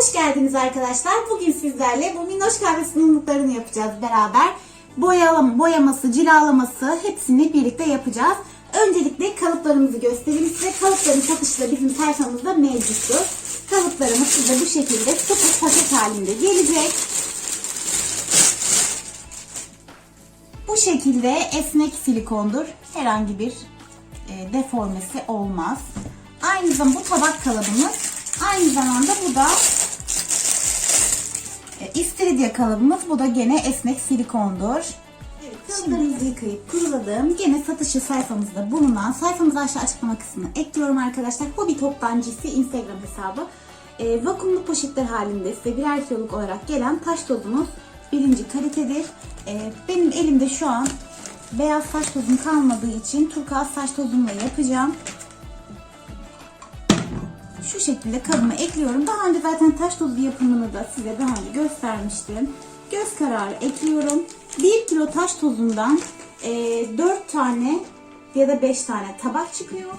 Hoş geldiniz arkadaşlar. Bugün sizlerle bu minnoş kahve sunumluklarını yapacağız beraber. Boyalama, boyaması, cilalaması hepsini birlikte yapacağız. Öncelikle kalıplarımızı göstereyim size. Kalıpların satışı da bizim sayfamızda mevcuttur. Kalıplarımız size bu şekilde sıfır paket halinde gelecek. Bu şekilde esnek silikondur. Herhangi bir e, deformesi olmaz. Aynı zamanda bu tabak kalıbımız. Aynı zamanda bu da istiridye kalıbımız. Bu da gene esnek silikondur. Evet, kalıplarımızı yıkayıp kuruladım. Gene satışı sayfamızda bulunan sayfamızı aşağı açıklama kısmına ekliyorum arkadaşlar. Hobi Toptancısı Instagram hesabı. E, vakumlu poşetler halinde size birer kiloluk olarak gelen taş tozumuz birinci kalitedir. E, benim elimde şu an beyaz saç tozum kalmadığı için turkuaz saç tozumla yapacağım. Şu şekilde kabıma ekliyorum. Daha önce zaten taş tozu yapımını da size daha önce göstermiştim. Göz kararı ekliyorum. 1 kilo taş tozundan e, 4 tane ya da 5 tane tabak çıkıyor.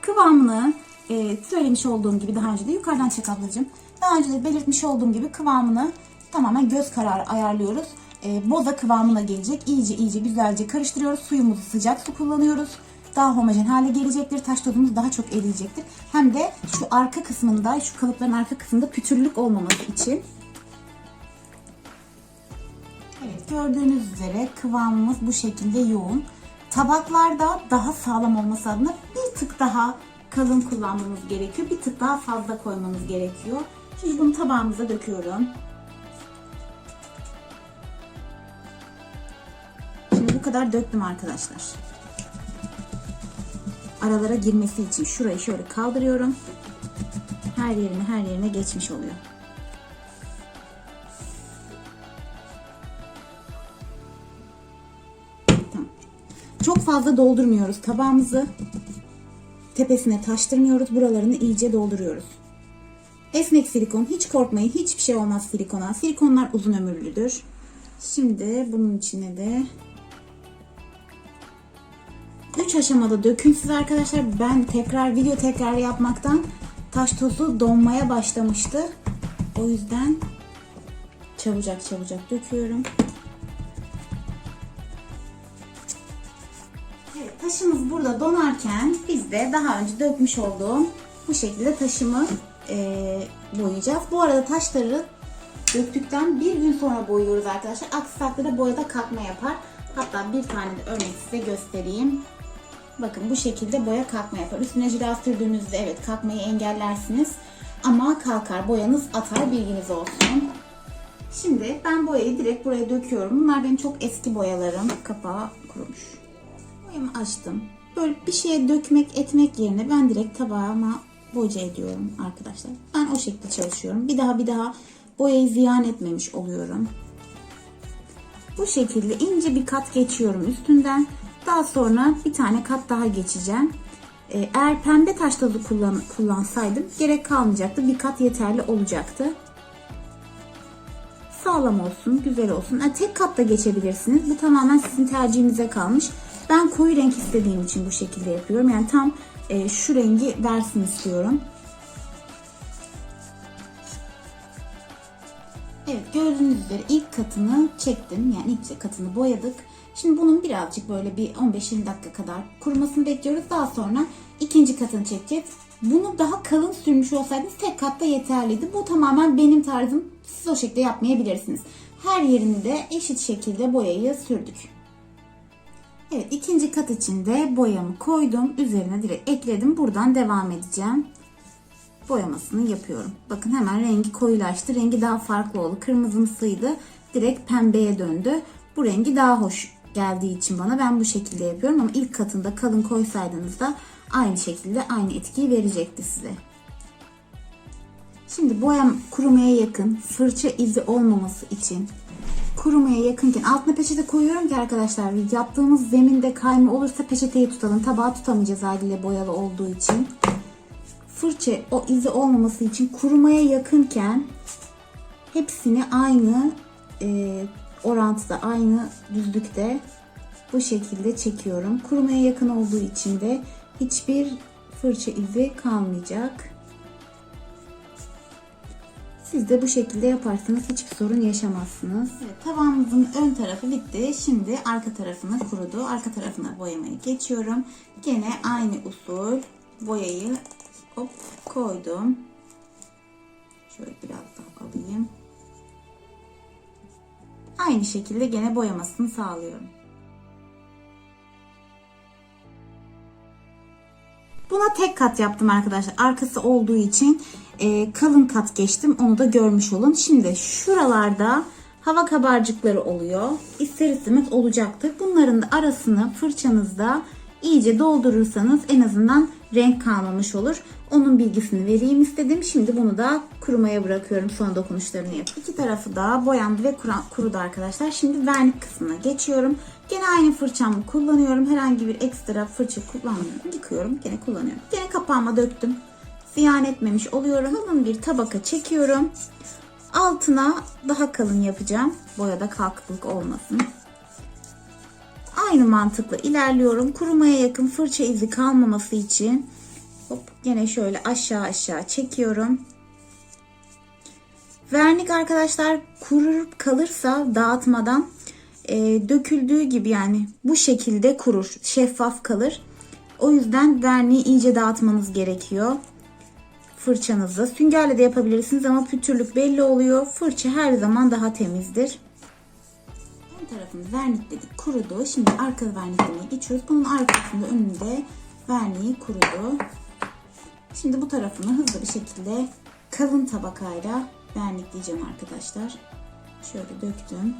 Kıvamını e, söylemiş olduğum gibi daha önce de yukarıdan çek ablacığım. Daha önce de belirtmiş olduğum gibi kıvamını tamamen göz kararı ayarlıyoruz. E, boza kıvamına gelecek. İyice iyice güzelce karıştırıyoruz. Suyumuzu sıcak su kullanıyoruz. Daha homojen hale gelecektir. Taş tozumuz daha çok eriyecektir. Hem de şu arka kısmında, şu kalıpların arka kısmında pütürlük olmaması için. Evet gördüğünüz üzere kıvamımız bu şekilde yoğun. Tabaklarda daha sağlam olması adına bir tık daha kalın kullanmamız gerekiyor. Bir tık daha fazla koymamız gerekiyor. Şimdi bunu tabağımıza döküyorum. Şimdi bu kadar döktüm arkadaşlar. Aralara girmesi için şurayı şöyle kaldırıyorum. Her yerine her yerine geçmiş oluyor. Tamam. Çok fazla doldurmuyoruz tabağımızı. Tepesine taştırmıyoruz. Buralarını iyice dolduruyoruz. Esnek silikon. Hiç korkmayın. Hiçbir şey olmaz silikona. Silikonlar uzun ömürlüdür. Şimdi bunun içine de 3 aşamada dökün siz arkadaşlar. Ben tekrar video tekrar yapmaktan taş tozu donmaya başlamıştı. O yüzden çabucak çabucak döküyorum. Evet, taşımız burada donarken biz de daha önce dökmüş olduğum bu şekilde taşımı e, boyayacağız. Bu arada taşları döktükten bir gün sonra boyuyoruz arkadaşlar. Aksi takdirde boyada kalkma yapar. Hatta bir tane de örnek size göstereyim. Bakın bu şekilde boya kalkma yapar. Üstüne jila sürdüğünüzde evet kalkmayı engellersiniz. Ama kalkar. Boyanız atar bilginiz olsun. Şimdi ben boyayı direkt buraya döküyorum. Bunlar benim çok eski boyalarım. Kapağı kurumuş. Boyamı açtım. Böyle bir şeye dökmek etmek yerine ben direkt tabağıma boca ediyorum arkadaşlar. Ben o şekilde çalışıyorum. Bir daha bir daha boyayı ziyan etmemiş oluyorum. Bu şekilde ince bir kat geçiyorum üstünden. Daha sonra bir tane kat daha geçeceğim. Ee, Eğer pembe taş tozu kullan, kullansaydım gerek kalmayacaktı. Bir kat yeterli olacaktı. Sağlam olsun, güzel olsun. Yani tek kat da geçebilirsiniz. Bu tamamen sizin tercihinize kalmış. Ben koyu renk istediğim için bu şekilde yapıyorum. Yani tam e, şu rengi versin istiyorum. Evet gördüğünüz üzere ilk katını çektim. Yani ilk katını boyadık. Şimdi bunun birazcık böyle bir 15-20 dakika kadar kurumasını bekliyoruz. Daha sonra ikinci katını çekeceğiz. Bunu daha kalın sürmüş olsaydınız tek katta yeterliydi. Bu tamamen benim tarzım. Siz o şekilde yapmayabilirsiniz. Her yerinde eşit şekilde boyayı sürdük. Evet ikinci kat için de boyamı koydum. Üzerine direkt ekledim. Buradan devam edeceğim. Boyamasını yapıyorum. Bakın hemen rengi koyulaştı. Rengi daha farklı oldu. Kırmızımsıydı. Direkt pembeye döndü. Bu rengi daha hoş geldiği için bana ben bu şekilde yapıyorum. Ama ilk katında kalın koysaydınız da aynı şekilde aynı etkiyi verecekti size. Şimdi boyam kurumaya yakın fırça izi olmaması için kurumaya yakınken altına peçete koyuyorum ki arkadaşlar yaptığımız zeminde kayma olursa peçeteyi tutalım. Tabağı tutamayacağız haliyle boyalı olduğu için. Fırça o izi olmaması için kurumaya yakınken hepsini aynı e, orantıda aynı düzlükte bu şekilde çekiyorum. Kurumaya yakın olduğu için de hiçbir fırça izi kalmayacak. Siz de bu şekilde yaparsanız hiçbir sorun yaşamazsınız. Evet, tabağımızın ön tarafı bitti. Şimdi arka tarafına kurudu. Arka tarafına boyamayı geçiyorum. Gene aynı usul boyayı hop koydum. Şöyle biraz daha alayım. Aynı şekilde gene boyamasını sağlıyorum. Buna tek kat yaptım arkadaşlar. Arkası olduğu için e, kalın kat geçtim. Onu da görmüş olun. Şimdi şuralarda hava kabarcıkları oluyor. İster istemez olacaktır. Bunların da arasını fırçanızda iyice doldurursanız en azından renk kalmamış olur. Onun bilgisini vereyim istedim. Şimdi bunu da kurumaya bırakıyorum. Son dokunuşlarını yap. İki tarafı da boyandı ve kurudu arkadaşlar. Şimdi vernik kısmına geçiyorum. Gene aynı fırçamı kullanıyorum. Herhangi bir ekstra fırça kullanmıyorum. Yıkıyorum. Gene kullanıyorum. Gene kapağıma döktüm. Ziyan etmemiş oluyorum. Kalın bir tabaka çekiyorum. Altına daha kalın yapacağım. Boyada kalkıklık olmasın. Aynı mantıkla ilerliyorum. Kurumaya yakın fırça izi kalmaması için hop gene şöyle aşağı aşağı çekiyorum. Vernik arkadaşlar kururup kalırsa dağıtmadan e, döküldüğü gibi yani bu şekilde kurur. Şeffaf kalır. O yüzden verniği iyice dağıtmanız gerekiyor. Fırçanızla süngerle de yapabilirsiniz ama pütürlük belli oluyor. Fırça her zaman daha temizdir. Ön tarafını vernikledik kurudu. Şimdi arka verniklemeye geçiyoruz. Bunun arkasında önünde verniği kurudu. Şimdi bu tarafını hızlı bir şekilde kalın tabakayla vernikleyeceğim arkadaşlar. Şöyle döktüm.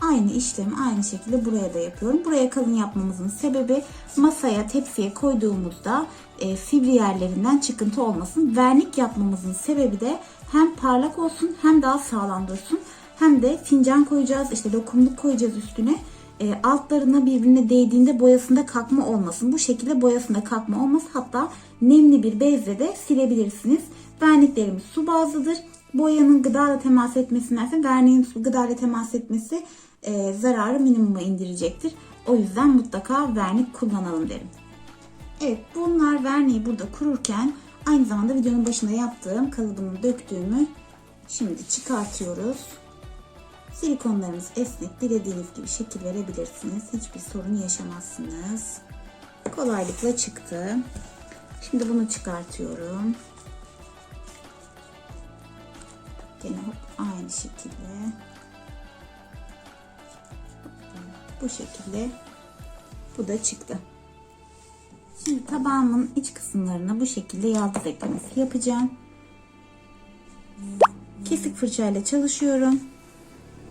Aynı işlemi aynı şekilde buraya da yapıyorum. Buraya kalın yapmamızın sebebi masaya, tepsiye koyduğumuzda e, fibri yerlerinden çıkıntı olmasın. Vernik yapmamızın sebebi de hem parlak olsun hem daha sağlam dursun. Hem de fincan koyacağız, işte lokumluk koyacağız üstüne. E, altlarına birbirine değdiğinde boyasında kalkma olmasın. Bu şekilde boyasında kalkma olmaz. Hatta nemli bir bezle de silebilirsiniz. Verniklerimiz su bazlıdır. Boyanın gıdayla temas etmesindense verniğin su gıdayla temas etmesi e, zararı minimuma indirecektir. O yüzden mutlaka vernik kullanalım derim. Evet bunlar verniği burada kururken aynı zamanda videonun başında yaptığım kalıbını döktüğümü şimdi çıkartıyoruz. Silikonlarınız esnek dilediğiniz gibi şekil verebilirsiniz. Hiçbir sorun yaşamazsınız. Kolaylıkla çıktı. Şimdi bunu çıkartıyorum. Gene hop aynı şekilde. Bu şekilde bu da çıktı. Şimdi tabağımın iç kısımlarına bu şekilde yaldız eklemesi yapacağım. Kesik fırçayla çalışıyorum.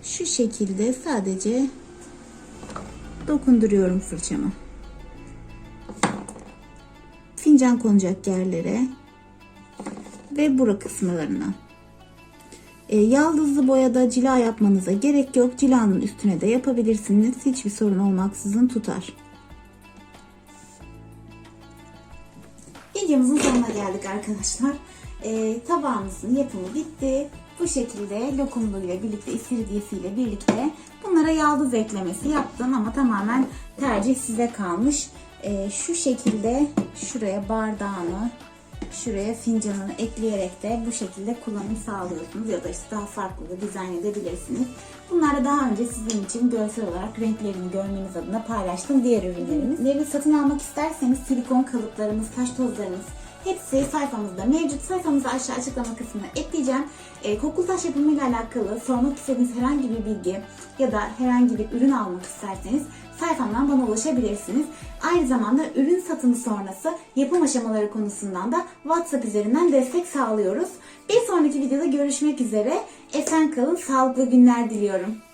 Şu şekilde sadece dokunduruyorum fırçamı. Fincan konacak yerlere ve bura kısımlarına. E, yaldızlı boyada cila yapmanıza gerek yok. Cilanın üstüne de yapabilirsiniz. Hiçbir sorun olmaksızın tutar. Videomuzun sonuna geldik arkadaşlar. E, tabağımızın yapımı bitti. Bu şekilde lokumluyla birlikte, istiridyesiyle birlikte bunlara yaldız eklemesi yaptım ama tamamen tercih size kalmış. E, şu şekilde şuraya bardağını, şuraya fincanını ekleyerek de bu şekilde kullanım sağlıyorsunuz ya da işte daha farklı da dizayn edebilirsiniz. Bunları daha önce sizin için görsel olarak renklerini görmeniz adına paylaştım diğer ürünlerimiz. Ürünleri satın almak isterseniz silikon kalıplarımız, taş tozlarımız hepsi sayfamızda mevcut. Sayfamızı aşağı açıklama kısmına ekleyeceğim. E, kokulu taş yapımıyla alakalı sormak istediğiniz herhangi bir bilgi ya da herhangi bir ürün almak isterseniz sayfamdan bana ulaşabilirsiniz. Aynı zamanda ürün satımı sonrası yapım aşamaları konusundan da WhatsApp üzerinden destek sağlıyoruz. Bir sonraki videoda görüşmek üzere. Esen kalın, sağlıklı günler diliyorum.